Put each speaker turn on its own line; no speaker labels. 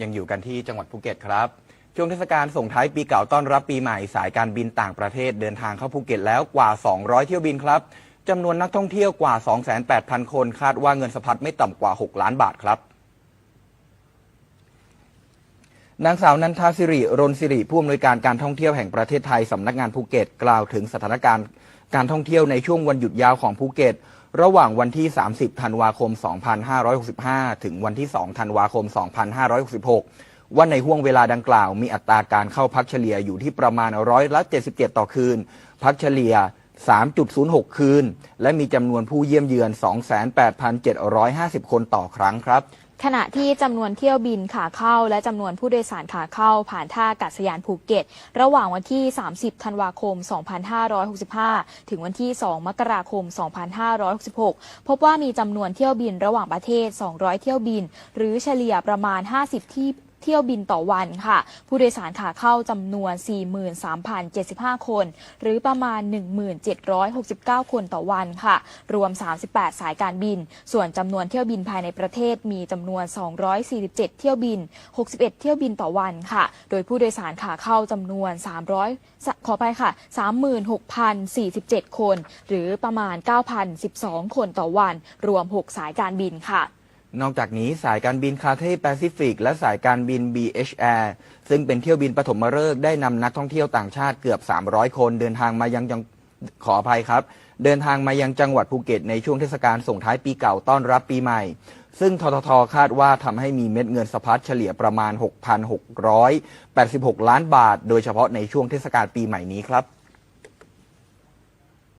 ยังอยู่กันที่จังหวัดภูเก็ตครับ ช่วงเทศกาลส่งท้ายปีเก่าต้อนรับปีใหม่สายการบินต่างประเทศเดินทางเข้าภูเก็ตแล้วกว่า 200 เที่ยวบินครับจำนวนนักท่องเที่ยวกว่า 28,000 คนคาดว่าเงินสะพัดไม่ต่ำกว่า 6 ล้านบาทครับนางสาวนันทาสิริรนสิริผู้อำนวยการการท่องเที่ยวแห่งประเทศไทยสำนักงานภูเก็ต กล่าวถึงสถานการณ์การท่องเที่ยวในช่วงวันหยุดยาวของภูเก็ต ระหว่างวันที่ 30 ธันวาคม 2565 ถึงวันที่ 2 ธันวาคม 2566 ว่าในห่วงเวลาดังกล่าว มีอัตราการเข้าพักเฉลี่ยอยู่ที่ประมาณร้อยละ77 ต่อคืน พักเฉลี่ย 3.06 คืน และมีจำนวนผู้เยี่ยมเยือน 28,750 คนต่อครั้งครับ
ขณะที่จำนวนเที่ยวบินขาเข้า และจำนวนผู้โดยสารขาเข้า ผ่านท่าอากาศยานภูเก็ต ระหว่างวันที่ 30 ธันวาคม 2565 ถึงวันที่ 2 มกราคม 2566 พบว่ามีจำนวนเที่ยวบินระหว่างประเทศ 200 เที่ยวบิน หรือเฉลี่ยประมาณ 50 ที่ เที่ยวบินต่อวันค่ะ ผู้โดยสารขาเข้าจำนวน 43,075 คน หรือประมาณ 1,769 คนต่อวันค่ะ รวม 38 สายการบิน ส่วนจำนวนเที่ยวบินภายในประเทศมีจำนวน 247 เที่ยวบิน 61 เที่ยวบินต่อวันค่ะ โดยผู้โดยสารขาเข้าจำนวน 300 ขอไปค่ะ 36,047 คน หรือประมาณ 9,012 คนต่อวัน รวม 6 สายการบินค่ะ
นอกจากนี้สายการบินคาเท่แปซิฟิกและสายการบิน BH Air ซึ่งเป็นเที่ยวบินปฐมฤกษ์ได้นำนักท่องเที่ยวต่างชาติเกือบ 300 คนเดินทางมายังจังขออภัยครับ เดินทางมายังจังหวัดภูเก็ตในช่วงเทศกาลส่งท้ายปีเก่าต้อนรับปีใหม่ ซึ่งทททคาดว่าทำให้มีเม็ดเงินสะพัดเฉลี่ยประมาณ 6,686 ล้านบาท โดยเฉพาะในช่วงเทศกาลปีใหม่นี้ครับ